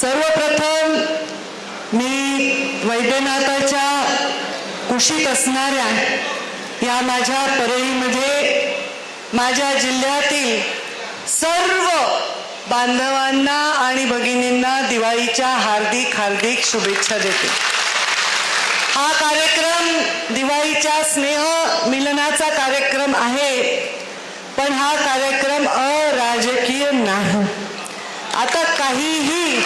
सर्वप्रथम मी वैद्यनाथाच्या कुशीत असणाऱ्या या माझ्या परळीमध्ये माझ्या जिल्ह्यातील सर्व बांधवांना आणि भगिनींना दिवाळीच्या हार्दिक हार्दिक शुभेच्छा देते. हा कार्यक्रम दिवाळीच्या स्नेह मिलनाचा कार्यक्रम आहे पण हा कार्यक्रम अराजकीय नाही. आता काहीही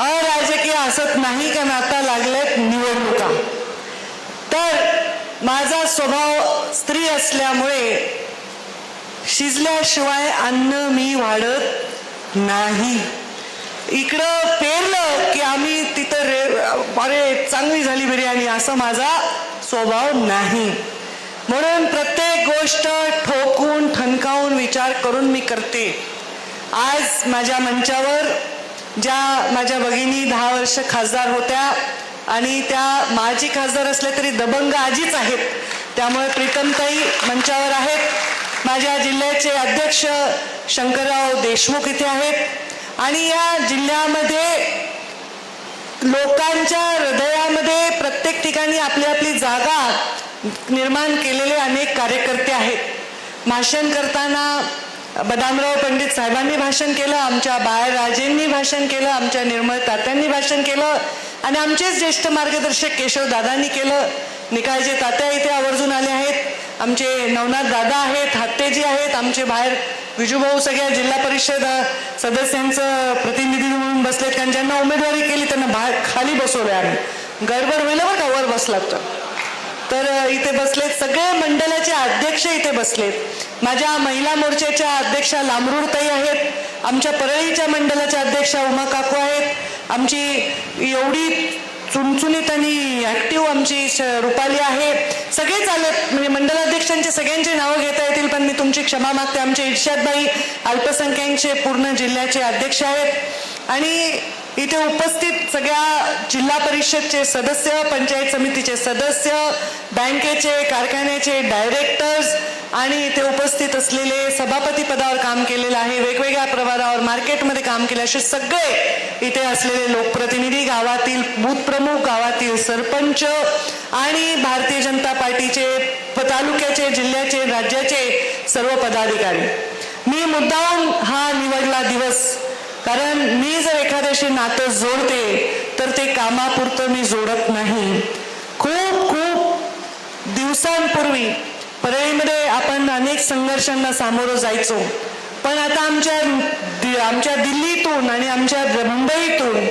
अराजकीय असत नाही कारण आता लागलेत निवडणुका? तर माझा स्वभाव स्त्री असल्यामुळे शिजल्याशिवाय अन्न मी वाढत नाही. इकडं पेरलं की आम्ही तिथं रे अरे चांगली झाली बिर्याणी असं माझा स्वभाव नाही. म्हणून प्रत्येक गोष्ट ठोकून ठणकावून विचार करून मी करते. आज माझ्या मंचावर ज्या माझ्या भगिनी दहा वर्ष खासदार होत्या आणि त्या माजी खासदार असल्या तरी दबंग आजीच आहेत. त्यामुळे प्रीतमताई मंचावर आहेत. माझ्या जिल्ह्याचे अध्यक्ष शंकरराव देशमुख इथे आहेत. आणि या जिल्ह्यामध्ये लोकांच्या हृदयामध्ये प्रत्येक ठिकाणी आपली आपली जागा निर्माण केलेले अनेक कार्यकर्ते आहेत. भाषण करताना बदामराव पंडित साहेबांनी भाषण केलं आमच्या बाळ राजेंनी भाषण केलं आमच्या निर्मळ तात्यांनी भाषण केलं आणि आमचेच ज्येष्ठ मार्गदर्शक केशव दादांनी केलं. निकाळजे तात्या इथे आवर्जून आले आहेत. आमचे नवनाथ दादा आहेत हत्तेजी आहेत आमचे बाहेर विजूभाऊ सगळ्या जिल्हा परिषद सदस्यांचं प्रतिनिधी म्हणून बसलेत. कारण ज्यांना उमेदवारी केली त्यांना बाहेर खाली बसवले आम्ही. गडबड होईल बरं का वर बसलात तर इथे बसलेत सगळे मंडळाचे अध्यक्ष इथे बसलेत. माझ्या महिला मोर्चाच्या अध्यक्षा लांबरूडताई आहेत. आमच्या परळीच्या मंडळाच्या अध्यक्षा उमा काकू आहेत. आमची एवढी चुणचुणीत आणि ऍक्टिव्ह आमची श- रुपाली आहे. सगळे चालत म्हणजे मंडलाध्यक्षांचे सगळ्यांचे नावं घेता येतील पण मी तुमची क्षमा मागते. आमचे इर्षादबाई अल्पसंख्याकचे पूर्ण जिल्ह्याचे अध्यक्ष आहेत. आणि इथे उपस्थित सगळ्या जिल्हा परिषदचे सदस्य पंचायत समितीचे सदस्य बँकेचे कारखान्याचे डायरेक्टर्स आणि इथे उपस्थित असलेले सभापती पदावर काम केलेलं आहे. वेगवेगळ्या प्रभारावर मार्केटमध्ये काम केले. असे सगळे इथे असलेले लोकप्रतिनिधी गावातील बूथ प्रमुख गावातील सरपंच आणि भारतीय जनता पार्टीचे प- तालुक्याचे जिल्ह्याचे राज्याचे सर्व पदाधिकारी. मी मुद्दाम हा निवडला दिवस कारण मी जर एखाद्याशी नातं जोडते तर ते कामापुरतं मी जोडत नाही. खूप खूप दिवसांपूर्वी परळीमध्ये आपण अनेक संघर्षांना सामोरं जायचो. पण आता आमच्या दि- आमच्या दिल्लीतून आणि आमच्या मुंबईतून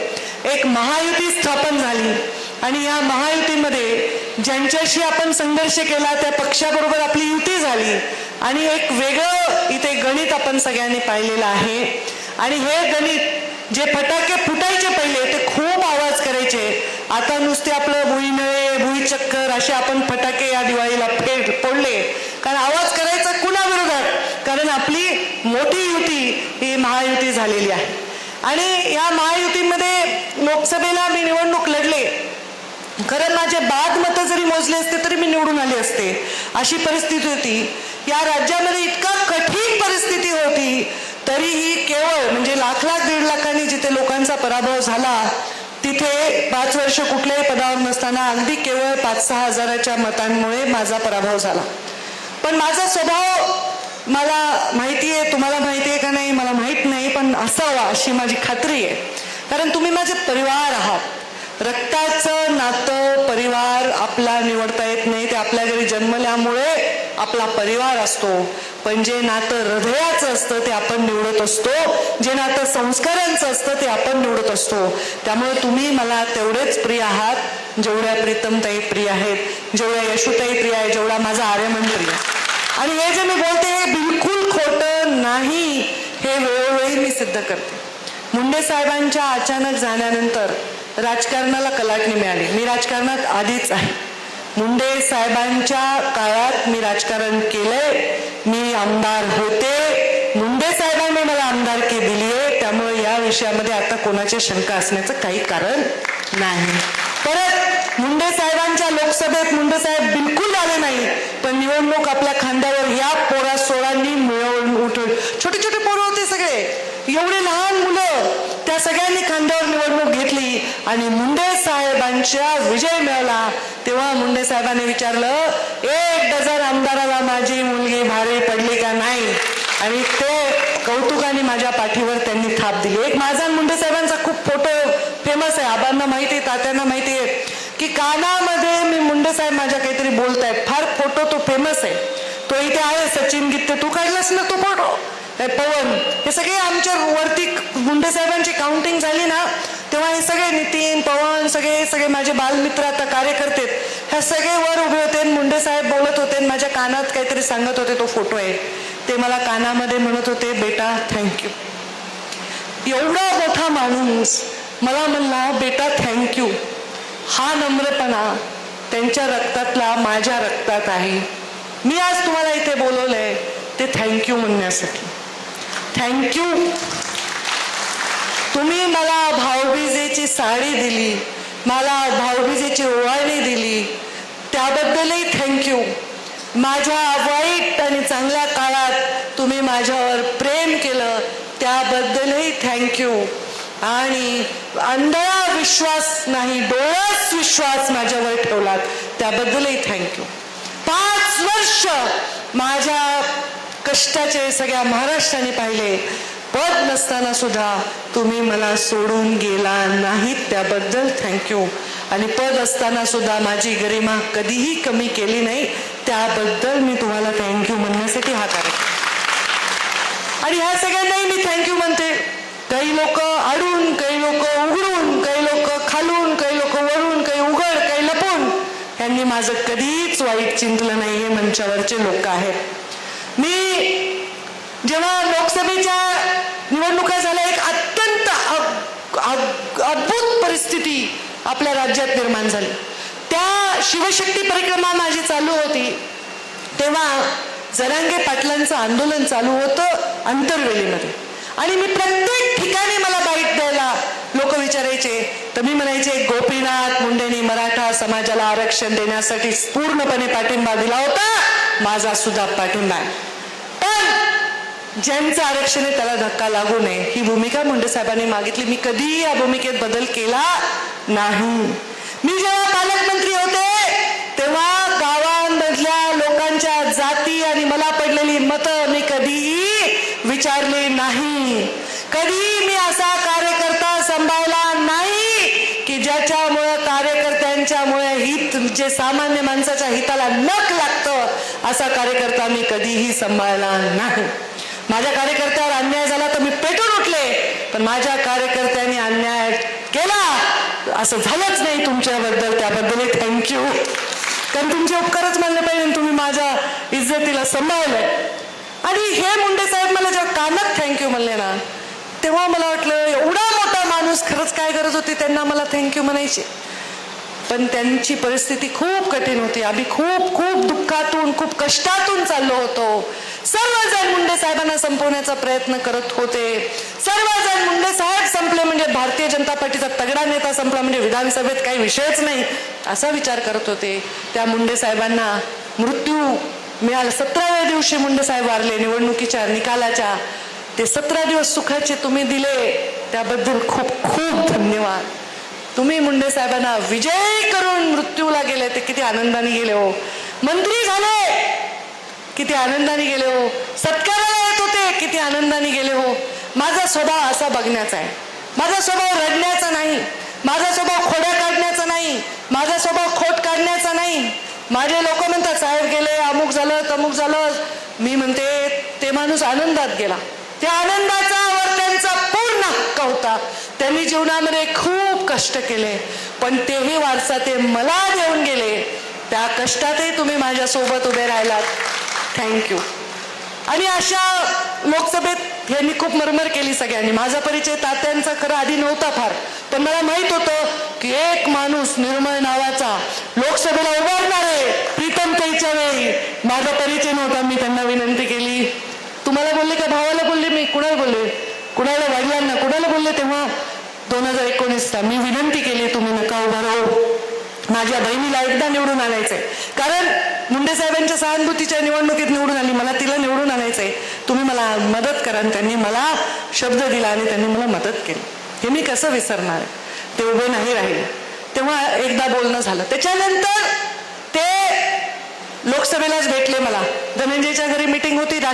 एक महायुती स्थापन झाली. आणि या महायुतीमध्ये ज्यांच्याशी आपण संघर्ष केला त्या पक्षाबरोबर आपली युती झाली. आणि एक वेगळं इथे गणित आपण सगळ्यांनी पाहिलेलं आहे. आणि हे गणित जे फटाके फुटायचे पहिले ते खूप आवाज करायचे. आता नुसते आपलं भुईनळे भुईचक्कर असे आपण फटाके या दिवाळीला फेड फोडले. कारण आवाज करायचा कुणा विरोधात कारण आपली मोठी युती ही महायुती झालेली आहे. आणि या महायुतीमध्ये लोकसभेला मी निवडणूक लढले. खरं माझे बाद मतं जरी मोजले असते तरी मी निवडून आले असते. अशी परिस्थिती होती. या राज्यामध्ये इतका कठीण परिस्थिती होती. तरीही केवळ म्हणजे लाख लाख दीड लाखांनी जिथे लोकांचा पराभव झाला तिथे पाच वर्ष कुठल्याही पदावर नसताना अगदी केवळ पाच सहा हजाराच्या मतांमुळे माझा पराभव झाला. पण माझा स्वभाव मला माहिती आहे तुम्हाला माहिती आहे का नाही मला माहीत नाही पण असावा अशी माझी खात्री आहे. कारण तुम्ही माझे परिवार आहात. रक्ताचं नातं परिवार आपला निवडता येत नाही ते आपल्या घरी जन्मल्यामुळे आपला परिवार असतो. पण जे नातं हृदयाचं असतं ते आपण निवडत असतो. जे नातं संस्कारांचं असतं ते आपण निवडत असतो. त्यामुळे तुम्ही मला तेवढेच प्रिय आहात. जेवढ्या प्रीतमताई प्रिय आहेत जेवढ्या यशुताई प्रिय आहे जेवढा माझा आर्यमन प्रिय. आणि हे जे मी बोलते हे बिलकुल खोटं नाही. हे वेळोवेळी मी सिद्ध करते. मुंडे साहेबांच्या अचानक जाण्यानंतर राजकारणाला कलाटणी मिळाली. मी राजकारणात आधीच आहे. मुंडे साहेबांच्या काळात मी राजकारण केलंय. मी आमदार होते. मुंडे साहेबांनी मला आमदारकी दिली आहे त्यामुळे या विषयामध्ये आता कोणाची शंका असण्याचं काही कारण नाही. परत मुंडे साहेबांच्या लोकसभेत मुंडे साहेब बिलकुल आले नाही. पण निवडणूक आपल्या खांद्यावर या पोरा सोळांनी मिळवून उठवून छोटे छोटे पोरं होते सगळे. एवढे लहान मुलं. त्या सगळ्यांनी खांद्यावर निवडणूक घेतली आणि मुंडे साहेबांच्या विजय मिळाला. तेव्हा मुंडे साहेबांनी विचारलं एक डझन आमदाराला माझी मुलगी भारी पडली का नाही? आणि ते कौतुकाने माझ्या पाठीवर त्यांनी थाप दिली. एक माझा मुंडे साहेबांचा खूप फोटो फेमस आहे. आबांना माहिती आहे तात्यांना माहिती आहे की कानामध्ये मी मुंडे साहेब माझ्या काहीतरी बोलतायत. फार फोटो तो फेमस आहे. तो इथे आहे सचिन गीत तू काढलास ना तो फोटो पवन हे सगळे आमच्या वरती मुंडे साहेबांची काउंटिंग झाली ना तेव्हा हे सगळे नितीन पवन सगळे सगळे माझे बालमित्र आता कार्यकर्ते ह्या सगळे वर उभे होते आणि मुंडे साहेब बोलत होते आणि माझ्या कानात काहीतरी सांगत होते तो फोटो आहे. ते मला कानामध्ये म्हणत होते बेटा थँक्यू एवढा मोठा माणूस मला म्हणला बेटा थँक्यू हा नम्रपणा त्यांच्या रक्तातला माझ्या रक्तात आहे. मी आज तुम्हाला इथे बोलवलंय ते थँक्यू म्हणण्यासाठी. थँक्यू तुम्ही मला भाऊबीजेची साडी दिली मला भाऊबीजेची ओवाळणी दिली त्याबद्दलही थँक्यू माझ्या वाईट आणि चांगल्या काळात तुम्ही माझ्यावर प्रेम केलं त्याबद्दलही थँक्यू आणि अंधळा विश्वास नाही डोळस विश्वास माझ्यावर ठेवलात त्याबद्दलही थँक्यू पाच वर्ष माझ्या कष्टाचे सगळ्या महाराष्ट्राने पाहिले. पद नसताना सुद्धा तुम्ही मला सोडून गेला नाहीत त्याबद्दल थँक्यू आणि पद असताना सुद्धा माझी गरिमा कधीही कमी केली नाही त्याबद्दल मी तुम्हाला थँक्यू म्हणण्यासाठी हा कार्यक्रम. आणि ह्या सगळ्यांनाही मी थँक्यू म्हणते. काही लोक आडून काही लोक उघडून काही लोक खालून काही लोक वरून काही उघड काही लपून. यांनी माझं कधीच वाईट चिंतलं नाही हे मंचावरचे लोक आहेत. जेव्हा लोकसभेच्या निवडणुका झाल्या एक अत्यंत अद्भुत परिस्थिती आपल्या राज्यात निर्माण झाली. त्या शिवशक्ती परिक्रमा माझी चालू होती. तेव्हा जरांगे पाटलांचं आंदोलन चालू होतं अंतरवेलीमध्ये आणि मी प्रत्येक ठिकाणी मला बाईट द्यायला लोक विचारायचे. तर मी म्हणायचे गोपीनाथ मुंडेनी मराठा समाजाला आरक्षण देण्यासाठी पूर्णपणे पाठिंबा दिला होता. माझा सुद्धा पाठिंबा आहे. ज्यांचं आरक्षण आहे त्याला धक्का लागू नये. ही भूमिका मुंडे साहेबांनी मागितली. मी कधीही या भूमिकेत बदल केला नाही. मी जेव्हा पालकमंत्री होते तेव्हा गावांमधल्या लोकांच्या जाती आणि मला पडलेली मतं मी कधीही विचारली नाही. कधी मी असा कार्यकर्ता सांभाळला नाही की ज्याच्यामुळं कार्यकर्त्यांच्यामुळे हित जे सामान्य माणसाच्या हिताला नख लागतं असा कार्यकर्ता मी कधीही सांभाळला नाही. माझ्या कार्यकर्त्यावर अन्याय झाला तर मी पेटून उठले. पण माझ्या कार्यकर्त्यांनी अन्याय केला. असं झालंच नाही तुमच्याबद्दल. त्याबद्दल थँक्यू कारण तुमचे उपकारच मानले पाहिजे आणि तुम्ही माझ्या इज्जतीला सांभाळलंय आणि हे मुंडे साहेब मला जेव्हा कानात थँक्यू म्हणले ना तेव्हा मला वाटलं एवढा मोठा माणूस खरंच काय गरज होती त्यांना मला थँक्यू म्हणायची. पण त्यांची परिस्थिती खूप कठीण होती. आम्ही खूप खूप दुःखातून खूप कष्टातून चाललो होतो. सर्वजण मुंडे साहेबांना संपवण्याचा प्रयत्न करत होते. सर्वजण मुंडे साहेब संपले म्हणजे भारतीय जनता पार्टीचा तगडा नेता संपला म्हणजे विधानसभेत काही विषयच नाही असा विचार करत होते. त्या मुंडे साहेबांना मृत्यू मिळाला. सतराव्या दिवशी मुंडे साहेब वारले निवडणुकीच्या निकालाच्या. ते सतरा दिवस सुखाचे तुम्ही दिले. त्याबद्दल खूप खूप धन्यवाद. तुम्ही मुंडे साहेबांना विजय करून मृत्यूला गेले ते किती आनंदाने गेले हो. मंत्री झाले किती आनंदाने गेले हो. सत्काराला येत होते किती आनंदाने गेले हो. माझा स्वभाव असा बघण्याचा आहे. माझा स्वभाव रडण्याचा नाही. माझा स्वभाव खोड्या काढण्याचा नाही. माझा स्वभाव खोट काढण्याचा नाही. माझे लोक म्हणतात साहेब गेले अमुक झालं तमुक झालं. मी म्हणते ते माणूस आनंदात गेला. त्या आनंदाचा त्यांनी जीवनामध्ये खूप कष्ट केले पण तेही वारसा ते मला देऊन गेले. त्या कष्टातही तुम्ही माझ्यासोबत उभे राहिलात. थँक्यू आणि अशा लोकसभेत यांनी खूप मरमर केली सगळ्यांनी. माझा परिचय तात्यांचा खरं आधी नव्हता फार पण मला माहीत होतं की एक माणूस निर्मळ नावाचा लोकसभेला उभारणार आहे. प्रीतम ताईच्या वेळी. माझा परिचय नव्हता मी त्यांना विनंती केली. तुम्हाला बोलले का? भावाला बोलले मी. कुणाला बोलले? कुणाला? वडिलांना. कुणाला बोलले तेव्हा? दोन हजार एकोणीसला मी विनंती केली तुम्ही नका उभा राहू. माझ्या बहिणीला एकदा निवडून आणायचंय. कारण मुंडे साहेबांच्या सहानुभूतीच्या निवडणुकीत निवडून आली मला तिला निवडून आणायचंय. तुम्ही मला मदत करा आणि त्यांनी मला शब्द दिला आणि त्यांनी मला मदत केली. हे मी कसं विसरणार आहे? ते उभे नाही राहिले. तेव्हा एकदा बोलणं झालं. त्याच्यानंतर ते लोकसभेलाच भेटले मला. धनंजयच्या घरी मिटिंग होती. राष्ट्र